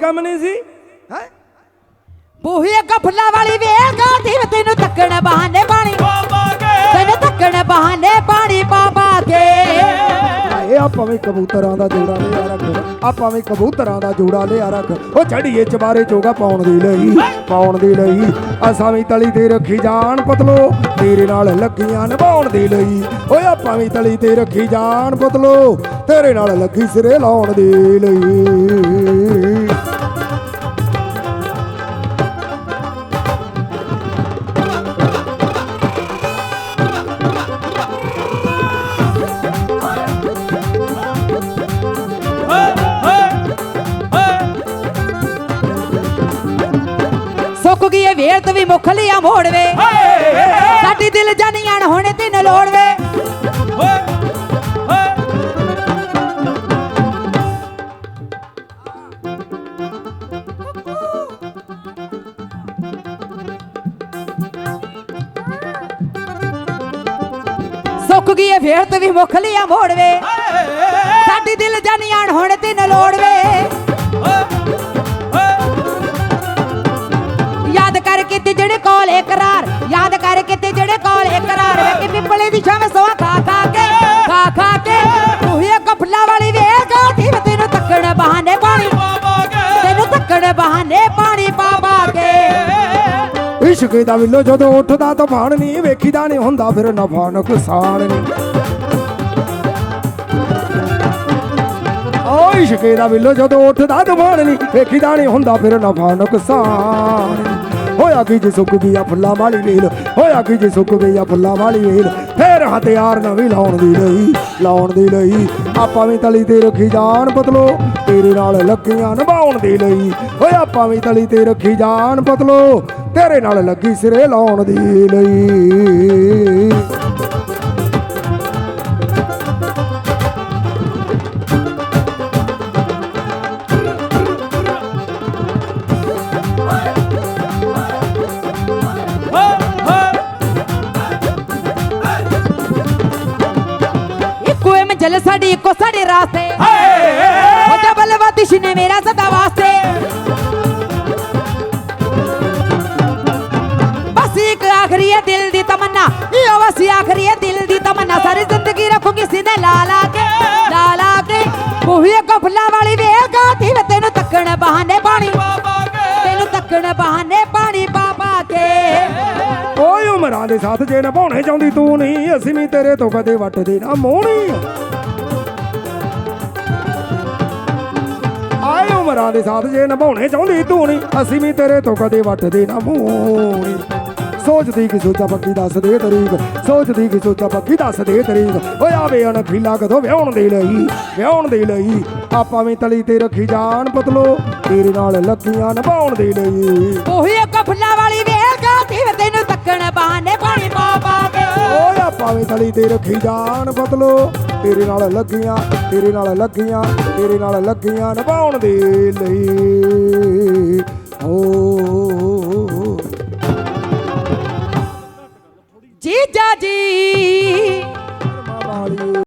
ਕੰਮ ਨਹੀਂ ਸੀ? ਹੈ? ਬੂਹੀ ਅੱਗਾ ਫੁੱਲਾਂ ਵਾਲੀ ਵੇਲ ਗਾਦੀ ਵੇ ਤੈਨੂੰ ਤੱਕਣ ਬਹਾਨੇ ਪਾਣੀ। ਬਾਬਾ ਕੇ। ਤੈਨੂੰ ਤੱਕਣ ਬਹਾਨੇ ਪਾਣੀ ਬਾਬਾ ਕੇ। ਇਹ ਆਪਾਂ ਵੀ ਕਬੂਤਰਾਂ ਦਾ ਜੋੜਾ ਲਿਆ ਰੱਖ ਆਪਾਂ ਵੀ ਕਬੂਤਰਾਂ ਦਾ ਜੋੜਾ ਲਿਆ ਰੱਖ ਉਹ ਚੜੀਏ ਚਬਾਰੇ ਚੋਗਾ ਪਾਉਣ ਦੀ ਲਈ ਪਾਉਣ ਦੀ ਲਈ। ਅਸਾਂ ਵੀ ਤਲੀ ਤੇ ਰੱਖੀ ਜਾਣ ਪਤਲੋ ਤੇਰੇ ਨਾਲ ਲੱਗੀਆਂ ਨਿਭਾਉਣ ਦੀ ਲਈ। ਓਏ ਆਪਾਂ ਵੀ ਤਲੀ ਤੇ ਰੱਖੀ ਜਾਣ ਪਤਲੋ ਤੇਰੇ ਨਾਲ ਲੱਗੀ ਸਿਰੇ ਲਾਉਣ ਦੀ ਲਈ। ਏ ਵੇਲ ਤੇ ਵੀ ਮੁੱਖ ਲਿਆ ਮੋੜਵੇ। ਸਾਡੀ ਦਿਲ ਜਾਨੀਆਂ ਹੁਣ ਤੈਨੂੰ ਲੋੜਵੇ। ਸੁੱਕ ਗਈ ਵੇਲ ਤੇ ਵੀ ਮੁੱਖ ਲਿਆ ਮੋੜਵੇ। ਸਾਡੀ ਦਿਲ ਜਾਨੀਆਂ ਹੁਣ ਤੈਨੂੰ ਲੋੜਵੇ। ਤੱਕਣ ਪਾਣੀ ਬਾਬਾ ਕੇ ਇਸ਼ਕ ਦਾ ਵਿਲੋ ਜਦੋਂ ਉੱਠਦਾ ਤੂਫਾਨ ਨਹੀਂ ਵੇਖੀਦਾ ਨਹੀਂ ਹੁੰਦਾ ਫਿਰ ਨਫਾ ਨੁਕਸਾਨ ਨਹੀਂ ਓ ਇਸ਼ਕ ਦਾ ਵਿਲੋ ਜਦੋਂ ਉੱਠਦਾ ਤੂਫਾਨ ਨਹੀਂ ਵੇਖੀਦਾ ਨਹੀਂ ਹੁੰਦਾ ਫਿਰ ਨਫਾ ਨੁਕਸਾਨ ਨਹੀਂ। ਹੋਇਆ ਕੀ ਜੇ ਸੁੱਕ ਗਈ ਆ ਫੁੱਲਾਂ ਵਾਲੀ ਵੇਲ ਹੋਇਆ ਕੀ ਜੇ ਸੁੱਕ ਗਈ ਆ ਫੁੱਲਾਂ ਵਾਲੀ ਵੇਲ ਫੇਰ ਹਥਿਆਰ ਨਵੀਂ ਲਾਉਣ ਦੀ ਲਈ, ਲਾਉਣ ਦੀ ਲਈ। ਆਪਾਂ ਵੀ ਤਲੀ ਤੇ ਰੱਖੀ ਜਾਨ ਪਤਲੋ, ਤੇਰੇ ਨਾਲ ਲੱਗੀਆਂ ਨਿਭਾਉਣ ਦੀ ਲਈ। ਓਏ ਆਪਾਂ ਵੀ ਤਲੀ ਤੇ ਰੱਖੀ ਜਾਨ ਪਤਲੋ, ਤੇਰੇ ਨਾਲ ਲੱਗੀ ਸਿਰੇ ਲਾਉਣ ਦੀ ਲਈ। ਇੱਕੋ ਏ ਮੰਜ਼ਲ ਸਾਡੀ ਇੱਕੋ ਸਾਡੇ ਰਾਸਤੇ। ਹੋ ਜਬਲ ਵਾਦਿਸ਼ ਨੇ ਮੇਰਾ ਸਦਾ ਵਾਸਤੇ। ਬਸ ਇੱਕ ਆਖਰੀ ਹੈ ਦਿਲ ਦੀ ਤਮੰਨਾ। ਇਹ ਬਸ ਆਖਰੀ ਹੈ ਦਿਲ ਦੀ ਤਮੰਨਾ। ਸਾਰੀ ਜ਼ਿੰਦਗੀ ਰੱਖੂਗੀ ਸੀਨੇ ਲਾ ਲਾ ਕੇ ਲਾ ਲਾ ਕੇ। ਉਹੀ ਕਫਲਾ ਵਾਲੀ ਵੇਖ ਗਾਤੀ ਵੇ ਤੈਨੂੰ ਤੱਕਣ ਬਹਾਨੇ ਪਾਣੀ ਤੈਨੂੰ ਤੱਕਣ ਬਹਾਨੇ ਪਾਣੀ ਓਏ ਦੇ ਸਾਥ ਜੇ ਨਿਭਾਉਣੇ ਚਾਹੁੰਦੀ ਤੂੰ ਨਹੀਂ, ਅਸੀਂ ਵੀ ਤੇਰੇ ਤੋਂ ਕਦੇ ਵੱਟਦੇ ਨਾ ਮੋਹਣੀ ਆਏ ਉਮਰਾਂ ਦੇ ਸਾਥ ਜੇ ਨਿਭਾਉਣੇ ਚਾਹੁੰਦੀ ਤੂੰ ਨਹੀਂ, ਅਸੀਂ ਵੀ ਤੇਰੇ ਤੋਂ ਕਦੇ ਵੱਟਦੇ ਨਾ ਮੋਹਣੀ ਸੋਚਦੀ ਕਿ ਸੋਚਾ ਪੱਕੀ ਦੱਸ ਦੇ ਤਰੀਕ, ਸੋਚਦੀ ਕਿ ਸੋਚਾ ਪੱਕੀ ਦੱਸ ਦੇ ਤਰੀਕ। ਓਏ ਆਵੇ ਅਣਖੀਲਾ ਕਦੋਂ ਵਿਆਹਣ ਦੇ ਲਈ, ਵਿਆਹਣ ਦੇ ਲਈ। ਆਪਾਂ ਵੀ ਤਲੀ ਤੇ ਰੱਖੀ ਜਾਨ ਪਤਲੋ, ਤੇਰੇ ਨਾਲ ਲੱਗੀਆਂ ਨਿਭਾਉਣ ਦੇ ਲਈ। ਉਹੀ ਕਫਲਾ ਵਾਲੀ ਵੇਖ ਗਾਤੀ ਤੈਨੂੰ ਤੱਕਣ ਐਵੇਂ ਥਲੀ ਤੇ ਰੱਖੀ ਜਾਣ ਬਦਲੋ। ਤੇਰੇ ਨਾਲ ਲੱਗੀਆਂ, ਤੇਰੇ ਨਾਲ ਲੱਗੀਆਂ, ਤੇਰੇ ਨਾਲ ਲੱਗੀਆਂ ਨਿਭਾਉਣ ਦੇ ਲਈ। ਓ